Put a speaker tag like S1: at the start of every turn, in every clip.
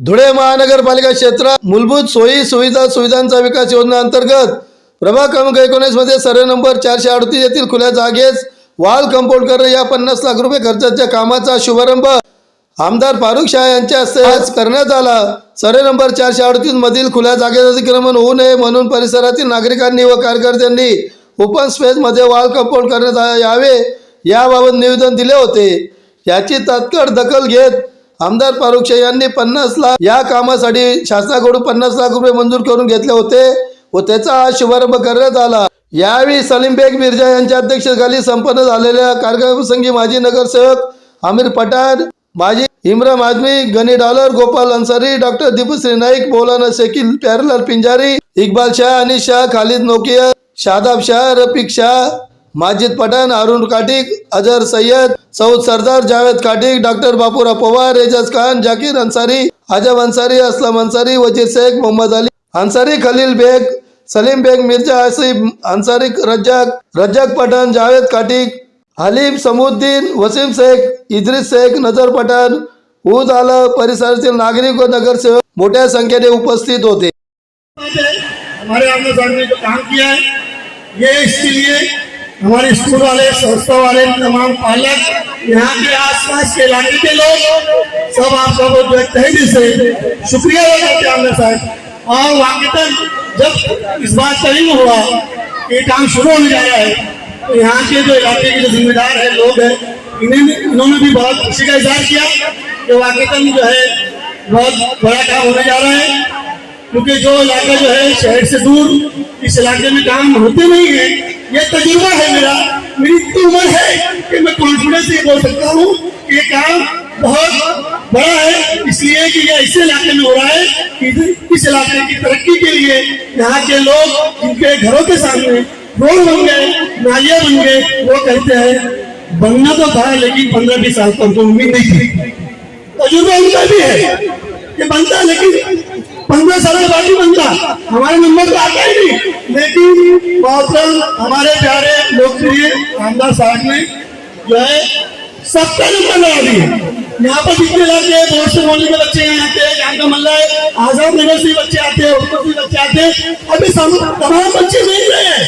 S1: धुळे महानगरपालिका क्षेत्रात मूलभूत सोयी सुविधा सुविधांचा विकास योजना अंतर्गत प्रभाग क्रमांक एकोणीसमध्ये सर्वे नंबर चारशे अडतीस येथील खुल्या जागेस वाल कंपाऊंड करणे या पन्नास लाख रुपये खर्चाच्या कामाचा शुभारंभ आमदार फारुख शाह यांच्या हस्ते आज करण्यात आला. सर्वे नंबर चारशे अडतीस मधील खुल्या जागेत अतिक्रमण होऊ नये म्हणून परिसरातील नागरिकांनी व कार्यकर्त्यांनी ओपन स्पेस मध्ये वाल कंपाऊंड करण्यात यावे याबाबत निवेदन दिले होते. याची तात्काळ दखल घेत आमदार फारुख शाह यांनी पन्नास लाख या कामासाठी शासनाकडून पन्नास लाख रुपये मंजूर करून घेतले होते व त्याचा आज शुभारंभ करण्यात आला. यावेळी सलीम बेग मिर्जा यांच्या अध्यक्षतेखाली संपन्न झालेल्या कार्यक्रमप्रसंगी माजी नगरसेवक आमिर पठाण माजी Imran Azmi Gani Dollar Gopal Ansari doctor Deepshri Naik Maulana Shakeel Pyarelal Pinjari Iqbal Shah Anish Shah Khalid Nokia Shadab Shah Rafiq Shah Majid Pathan Arun Katik Azhar Sayyed Saud Sardar Javed Katik doctor Bapura Pawar Ejaz Khan Zakir Ansari Ajab Ansari Aslam Ansari Wazir Shaikh Mohammad Ali Ansari Khalil Baig Salim Baig Mirza Asif Ansari Razzaq Razzaq Pathan Javed Katik Halim Samuddin Wasim Shaikh Idris Shaikh Nazar Pathan ऊद आला परिसरातील नागरिक व नगरसेवक मोठ्या संख्येने उपस्थित होते.
S2: हमारे आमने सामने जो काम किया है ये इसके लिए हमारे स्कूल वाले संस्था वाले तमाम पालक, यहाँ के आसपास के इलाके के लोग सब आप सबको जो है तहे दिल से शुक्रिया अदा करते साहब और वाकई जब इस बात का ही हुआ कि ये काम शुरू होने जा रहा है तो यहाँ के जो इलाके के जो जिम्मेदार है, लोग हैं, इन्हें इन्होंने भी बहुत खुशी का इजहार किया कि वाकई जो है, बहुत बड़ा काम होने जा रहा है। क्योंकि जो इलाका जो है, शहर से दूर, इस इलाके में काम होते नहीं है ये तजुर्बा है मेरा। मेरी इतनी उम्र है कि मैं कॉन्फिडेंस से बोल सकता हूँ ये काम बहुत बड़ा है। इसलिए कि ये ऐसे इलाके में हो रहा है कि इस इलाके की तरक्की के लिए यहाँ के लोग जिनके घरों के सामने रोड बन गए, नालियाँ बन गए, वो कहते हैं, बनना तो था, लेकिन पंद्रह बीस साल तक तो उम्मीद नहीं थी। तजुर्बा उनका भी है ये बनता, लेकिन पंद्रह साल के बाद ही बनता हमारे नंबर तो आता ही नहीं? लेकिन मोहतरम हमारे प्यारे लोकप्रिय आमदार साहब ने जो है सबका नंबर लगा दिए। यहाँ पर जितने इलाके हैं बहुत से मोहल्ले के बच्चे यहाँ आते हैं यहाँ का मल्ला है आजाद नगर से बच्चे आते हैं उत्तर से भी बच्चे आते हैं। अभी तमाम बच्चे देख रहे हैं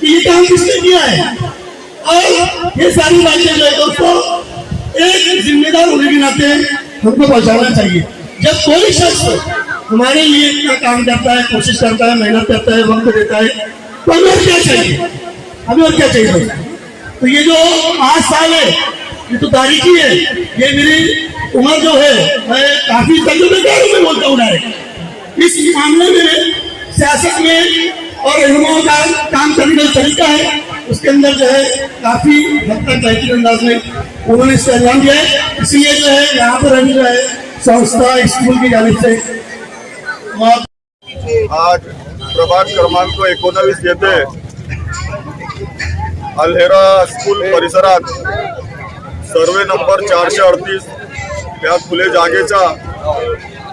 S2: कि ये काम किसने किया है? और ये सारी बातें जो है दोस्तों एक जिम्मेदार होने के नाते हमको पहुंचाना चाहिए। जब कोई शख्स हमारे लिए इतना काम करता है, कोशिश करता है, मेहनत करता है, वक्त देता है। तो हमें और क्या चाहिए? हमें और क्या चाहिए तो ये जो पाँच साल है, ये तो तारीखी है ये मेरी उम्र जो है, मैं काफ़ी तजुर्बेकार मैं बोलता हूँ डायरेक्ट। इस मामले में सियासत में और रहनुमाओं का काम करने का तरीका है, उसके अंदर जो है काफ़ी हद तक बेहतरीन अंदाज में उन्होंने इसका अंजाम दिया है। इसलिए जो है, यहाँ पर अभी जो है, संस्था, स्कूल की जानिब से
S3: आज प्रभाग क्रमांक एकोणावीस येथे अल्हेरा स्कूल परिसरात सर्वे नंबर चारशे अडतीस. या खुले जागेचा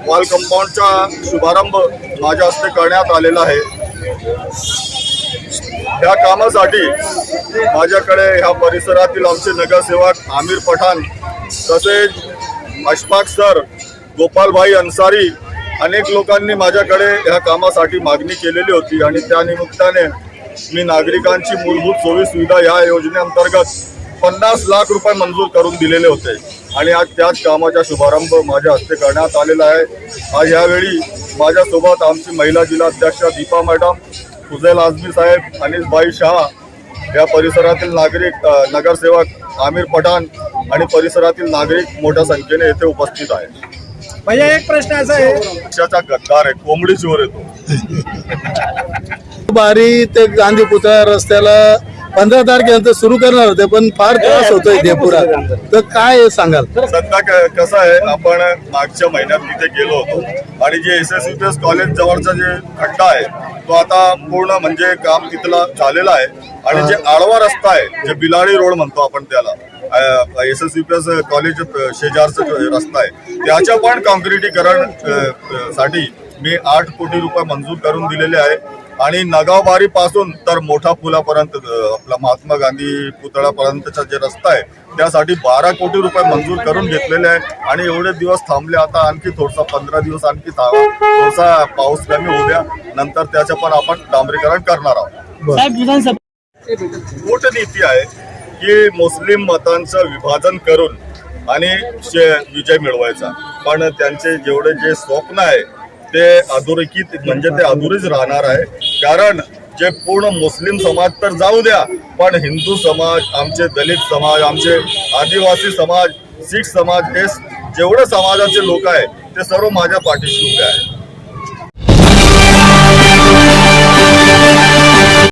S3: वॉल कंपाऊंडचा शुभारंभ माझ्या हस्ते करण्यात आलेला आहे. ह्या कामासाठी माझ्याकडे ह्या परिसरातील आमचे नगरसेवक आमिर पठाण तसेच अशफाक सर गोपालभाई अन्सारी अनेक लोकांनी माझ्याकडे ह्या कामासाठी मागणी केलेली होती आणि त्या निमित्ताने मी नागरिकांची मूलभूत सोयी सुविधा या योजनेअंतर्गत पन्नास लाख रुपये मंजूर करून दिलेले होते. आणि आज त्याच कामाचा शुभारंभ माझ्या हस्ते करण्यात आलेला आहे. आज यावेळी माझ्यासोबत आमची महिला जिल्हाध्यक्ष दीपा मॅडम फुजेल आझमी साहेब अनिल शहा या परिसरातील नागरिक नगरसेवक आमिर पठाण आणि परिसरातील नागरिक मोठ्या संख्येने येथे उपस्थित आहेत.
S4: भैया एक प्रश्न असा आहे.
S3: पक्षाचा गद्दार आहे कोंबडी चोर येतो.
S1: बारी ते गांधी पुतळा रस्त्याला पंधरा तारखेनंतर सुरू करणार होते पण फार त्रास होतोय देपुरा तर काय सांगाल?
S3: सध्या क- कसं आहे आपण मागच्या महिन्यात तिथे गेलो होतो आणि जे एस एस यू कॉलेज जवळचा जे खड्डा आहे तो आता पूर्ण म्हणजे काम तिथला झालेला आहे. आणि जे आडवा रस्ता आहे जे बिलाडी रोड म्हणतो आपण त्याला S S U P S college शेजारचा जो रस्ता आहे त्याच्या पण कॉन्क्रिटीकरणसाठी मी आठ कोटी रुपये मंजूर करून दिलेले आहे. आणि नगावबारी पासून तर मोठा पुलापर्यंत आपला महात्मा गांधी पुतळ्यापर्यंतचा जे रस्ता आहे त्यासाठी बारा कोटी रुपये मंजूर करून घेतलेले आहे. आणि एवढे दिवस थांबले आता आणखी थोडसा पंधरा दिवस आणखी था- थोडासा पाऊस कमी होऊ द्या. नंतर त्याचं पण आपण डांबरीकरण करणार आहोत. कूटनीती आहे की मुस्लिम मतांचं विभाजन करून आणि विजय मिळवायचा. पण त्यांचे जेवढे जे स्वप्न आहे ते अधोरेखित म्हणजे ते अधुरेच राहणार आहे. कारण जे पूर्ण मुस्लिम समाज तर जाऊ द्या पण हिंदू समाज आमचे दलित समाज आमचे आदिवासी समाज शीख समाज हे जेवढे समाजाचे लोक आहे ते सर्व माझ्या पाठीशी उभे आहेत.